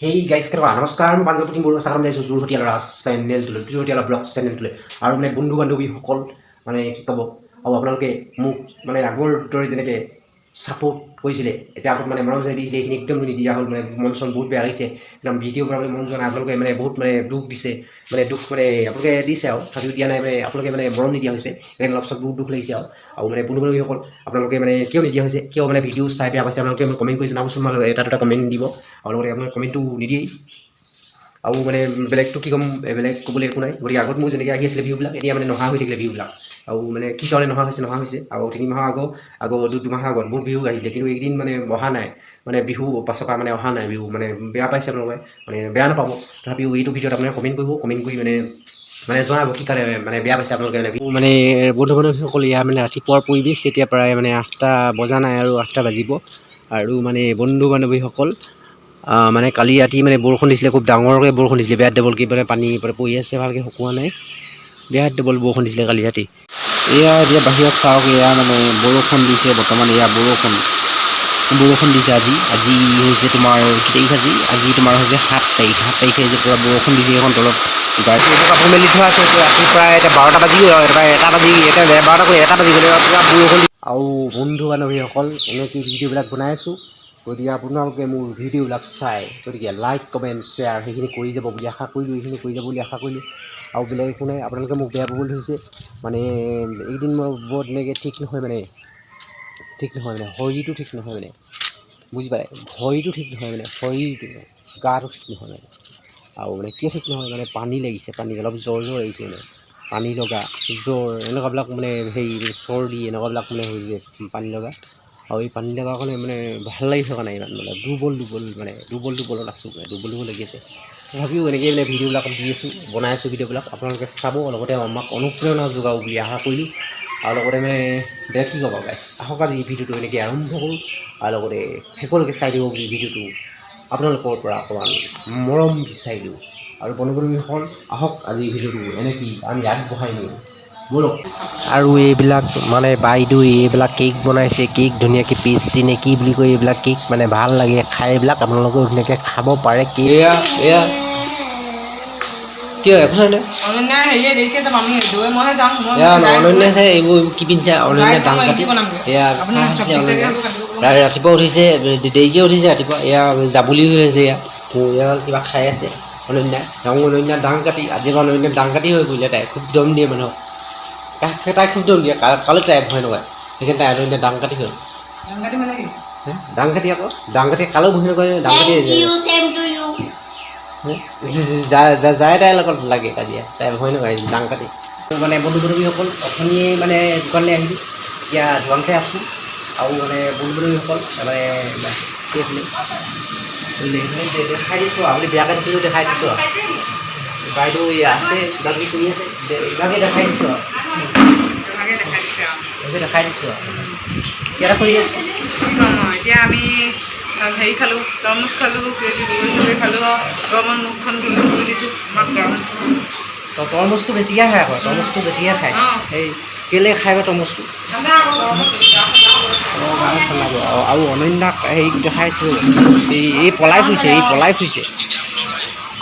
Hey guys কেনেকুৱা? নমস্কাৰ, মই বাংলাপুতি বৰুৱা চাকাম যাইছোঁ যোৰহতীয়ালা চেনেলটোলৈ যোৰহতীয়ালা ব্লগ চেনেলটোলৈ আৰু মানে বন্ধু বান্ধৱীসকল মানে কি ক'ব? আৰু আপোনালোকে মোক মানে আগৰ দৰে যেনেকৈ ছাপৰ্ট কৰিছিলে। এতিয়া আগত মানে মৰম যেনে দিছিলে, এইখিনি একদম নিদিয়া হ'ল মানে মন চন বহুত বেয়া লাগিছে। একদম ভিডিঅ' বনাবলৈ মন যোৱা নাই। আপোনালোকে মানে বহুত মানে দুখ দিছে। মানে দুখ মানে আপোনালোকে দিছে আৰু। তথাপিও দিয়া নাই মানে আপোনালোকে মানে মৰম নিদিয়া হৈছে। সেইকাৰণে অলপ চলপ বহুত দুখ লাগিছে আৰু। আৰু মানে বান্ধৱীসকল, আপোনালোকে মানে কিয় নিদিয়া হৈছে? কিয় মানে ভিডিঅ' চাই বেয়া পাইছে? আপোনালোকে মোক কমেণ্ট কৰি জনাবচোন। মানে এটা দুটা কমেণ্ট দিব। আৰু লগতে আপোনাৰ কমেণ্টটো নিদিয়েই। আৰু মানে বেলেগটো কি ক'ম? বেলেগ ক'বলৈ একো নাই। গতিকে আগত মোৰ যেনেকৈ আহি আছিলে ভিউবিলাক, এতিয়া মানে নহা হৈ থাকিলে ভিউবিলাক। আৰু মানে কি কাৰণে নহা হৈছে নহা হৈছে। আৰু তিনি মাহৰ আগৰ দু দুমাহৰ আগত বহুত বিহু আহিছিলে কিন্তু এইকেইদিন মানে অহা নাই। মানে বিহু পাছৰ পৰা মানে অহা নাই, বিহু মানে বেয়া পাইছে আপোনালোকে। মানে বেয়া নাপাব। তথাপিও এইটো ভিডিঅ'ত আপোনালোকে কমেণ্ট কৰিব, কমেণ্ট কৰি মানে মানে জনাব কি কাৰণে মানে বেয়া পাইছে আপোনালোকে মানে মানে বন্ধু বান্ধৱীসকল ইয়াৰ মানে ৰাতিপুৱাৰ পৰিৱেশ, এতিয়া প্ৰায় মানে আঠটা বজা নাই আৰু আঠটা বাজিব। আৰু মানে বন্ধু বান্ধৱীসকল মানে কালি ৰাতি মানে বৰষুণ দিছিলে, খুব ডাঙৰকৈ বৰষুণ দিছিলে। বেয়া ডাবলকৈ মানে পানী পৰি আছে, ভালকৈ শুকোৱা নাই। বেয়া ডাবল বৰষুণ দিছিলে কালি ৰাতি এয়া এতিয়া বাহিৰত চাওক এয়া মানে বৰষুণ দিছে বৰ্তমান এয়া বৰষুণ বৰষুণ দিছে আজি আজি হৈছে তোমাৰ কি তাৰিখ আজি আজি তোমাৰ হৈছে সাত তাৰিখ সাত তাৰিখে যে পূৰা বৰষুণ দিছে এইখন তলত গাড়ী এইবোৰ কাপোৰ মেলি থোৱা আছে ৰাতি প্ৰায় এতিয়া বাৰটা বাজি গ'ল আৰু এটা বাজি এতিয়া বাৰটা কৰি এটা বাজি গ'লে পূৰা বৰষুণ আৰু বন্ধু বান্ধৱীসকল এনেকৈ ভিডিঅ'বিলাক বনাই আছোঁ গতিকে আপোনালোকে মোৰ ভিডিঅ'বিলাক চাই, গতিকে লাইক কমেণ্ট শ্বেয়াৰ সেইখিনি কৰি যাব বুলি আশা কৰিলোঁ, এইখিনি কৰি যাব বুলি আশা কৰিলোঁ। আৰু বেলেগ একো নাই, আপোনালোকে মোক বেয়া পাবলৈ ধৰিছে। মানে এইকেইদিন মই বৰ তেনেকৈ ঠিক নহয় মানে ঠিক নহয় মানে শৰীৰটো ঠিক নহয় মানে। বুজি পালে? ভৰিটো ঠিক নহয় মানে শৰীৰটো, গাটো ঠিক নহয় মানে। আৰু মানে কিয় ঠিক নহয়? মানে পানী লাগিছে, পানী অলপ জ্বৰ জ্বৰ লাগিছে মানে। পানী লগা, জ্বৰ, এনেকুৱাবিলাক মানে হেৰি, চৰ্দি, এনেকুৱাবিলাক মানে হৈছে পানী লগা। আৰু এই পানী লগা কাৰণে মানে ভালো লাগি থকা নাই ইমান মানে দুৰ্বল দুৰ্বল মানে দুৰ্বল, দুৰ্বলত আছোঁ মানে দুৰ্বল দুৰ্বল লাগি আছে। তথাপিও এনেকৈ মানে ভিডিঅ'বিলাক দি আছোঁ, বনাই আছোঁ ভিডিঅ'বিলাক, আপোনালোকে চাব, লগতে আমাক অনুপ্ৰেৰণা যোগাব বুলি আশা কৰিলোঁ। আৰু লগতে মানে কি ক'ব গাইছ আহক আজি ভিডিঅ'টো এনেকৈ আৰম্ভ কৰোঁ, আৰু লগতে শেষলৈকে চাই দিব বুলি ভিডিঅ'টো আপোনালোকৰ পৰা অকণমান মৰম বিচাৰিলোঁ। আৰু বন্ধুবান্ধৱীসকল আহক আজি ভিডিঅ'টো এনেকৈ আমি আগবঢ়াই নিওঁ। আৰু এইবিলাক মানে বাইদেউ এইবিলাক কেক বনাইছে কেক ধুনীয়াকৈ পিচ দিনে কি বুলি কয় এইবিলাক কেক মানে ভালো লাগে খাই এইবিলাক আপোনালোকেও ধুনীয়াকৈ খাব পাৰে কেক। এয়া এয়া। কিয় একো নাই অনন্যাই। ৰাতিপুৱা উঠিছে দে- দেৰিকৈ উঠিছে ৰাতিপুৱা। এয়া জাবুলি হৈ আছে এয়া। তো এয়া কিবা খাই আছে অনন্যা। ডাঙৰ অনন্যা ডাং কাটি আজি পৰা অনন্যা ডাং কাটি হৈ পৰিলে তাই। খুব দম দিয়ে মানুহক। তাই তাই খুব দম দিয়ে কালৈ তাই ভয় নকৰে সেইকাৰণে তাই অনন্যা ডাং কাটি হ'ল। ডাংকাটি মানে কি? হে? কাটি আকৌ ডাং কাটি কালৈ ভয় নকৰে ডাং কাটি Thank you, same to you. যায় তাইৰ লগত লাগে কাজিয়া। তাই ভয় নকৰে ডাং কাটি মানে বন্ধু বান্ধৱীসকল অথনিয়ে মানে দোকানলৈ আহিলোঁ এতিয়া দোকানতে আছোঁ আৰু মানে বন্ধু বান্ধৱীসকল মানে দে- দে- দেখাই দিছোঁ আৰু আপুনি বেয়াকৈ দিছোঁ দেখাই দিছোঁ। আৰু বাইদেউ আছে কিবা কিবি কৰি আছে? দে- ইভাগে দেখাই দিছোঁ। আৰু দেখাই দিছে আৰু দিছোঁ আৰু ইয়াতে কৰি আৰু এতিয়া আমি হেৰি খালোঁ তৰমুজ খালোঁ কিবা কিবি বগৰী চগৰী খালোঁ গৰমত মুখখন ধুই ধুই দিছোঁ ইমান গৰম ত- তৰমুজটো বেছিকৈ খায় আকৌ তৰমুজটো বেছিকৈ খায়। এই কেলৈ খাই বা তৰমুজটো আৰু আৰু অনন্যাক হেৰি দেখাইছোঁ এই এই পলাই ফুৰিছে এই পলাই ফুৰিছে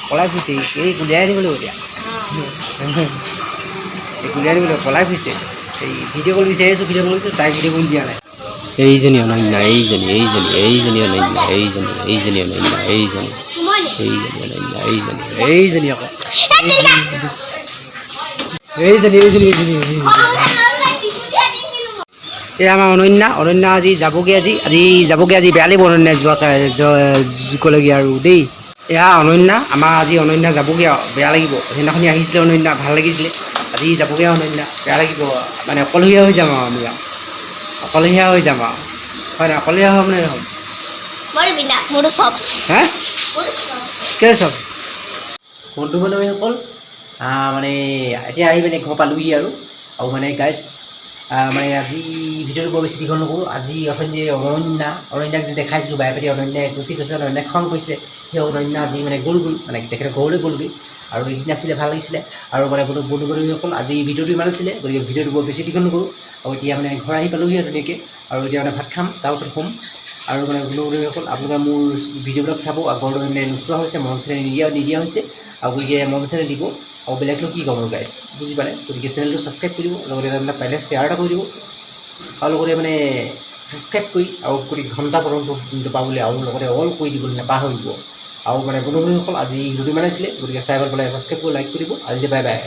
পলাই ফুৰিছে এই- এই গুলিয়াই আনিব লাগিব এতিয়া। এই গুলিয়াই আনিব লাগিব পলাই ফুৰিছে এই ভিডিঅ' কল বিচাৰি আছোঁ ভিডিঅ' কল তাই ভিডিঅ' কল দিয়া নাই এইজনী অনন্যা এইজনী এইজনী এইজনী অনন্যা এইজনী এইজনী অনন্যা এইজনী এইজনী অনন্যা এইজনী এইজনী আকৌ এইজনী এইজনী এইজনী এইজনী এই আমাৰ অনন্যা অনন্যা আজি যাবগৈ আজি আজি যাবগৈ আজি বেয়া লাগিব অনন্যা যোৱা যোৱালৈকে আৰু দেই এয়া অনন্যা আমাৰ আজি অনন্যা যাবগৈ বেয়া লাগিব সেইদিনাখনি আহিছিলে অনন্যা ভালো লাগিছিলে আজি যাবগৈ আৰু অনন্যা বেয়া লাগিব। মানে অকলশৰীয়া হৈ যাম আৰু আমি আৰু। অকলশৰীয়া হৈ যাম আৰু। হয় নাই? অকলশৰীয়া হ'ম নে নহ'ম? হা? মোৰো চব বন্ধু বান্ধৱীসকল আহ, মানে এতিয়া আহি মানে ঘৰ পালোহি আৰু। আৰু মানে গাইজ মানে আজি ভিডিঅ'টো বৰ বেছি দীঘল নকৰোঁ। আজি অথনি যে অনন্যা অনন্যাক যে দেখাইছিলোঁ বাই পাতি অনন্যাই গুচি গৈছে অনন্যাক খং কৰিছে। সেই অনন্যা আজি মানে গ'লগৈ মানে তেখেতে ঘৰলৈ গ'লগৈ। আৰু এইদিন আছিলে, ভালো লাগিছিলে। আৰু মানে বন্ধু বন্ধু বান্ধৱীসকল আজি ভিডিঅ'টো ইমান আছিলে, গতিকে ভিডিঅ'টো বৰ বেছি দীঘল নকৰোঁ। আৰু এতিয়া মানে ঘৰ আহি পালোহি আৰু ধুনীয়াকৈ। আৰু এতিয়া মানে ভাত খাম তাৰপিছত শুম। আৰু মানে বন্ধুসকল আপোনালোকে মোৰ ভিডিঅ'বিলাক চাব আগৰ মানে নোচোৱা হৈছে, মৰম চেনেল নিদিয়া নিদিয়া হৈছে। আৰু গতিকে মৰম চেনেল দিব। আৰু বেলেগনো কি ক'ম আৰু গাইছ বুজি পালে? গতিকে চেনেলটো ছাবস্ক্ৰাইব কৰি দিব, লগতে এটা পাৰিলে শ্বেয়াৰ এটা কৰি দিব। আৰু লগতে মানে ছাবস্ক্ৰাইব কৰি, আৰু গোটেই ঘণ্টা পৰ্যন্ত পাবলৈ আৰু লগতে অল কৰি দিবলৈ নাপাহৰিব আৰু মানে বন্ধু বান্ধৱীসকল আজি ভিডিঅ'টো বনাইছিলে। গতিকে চাই ভালো পালে ছাবস্ক্ৰাইব কৰি লাইক কৰি দিব আজি বাই বাই।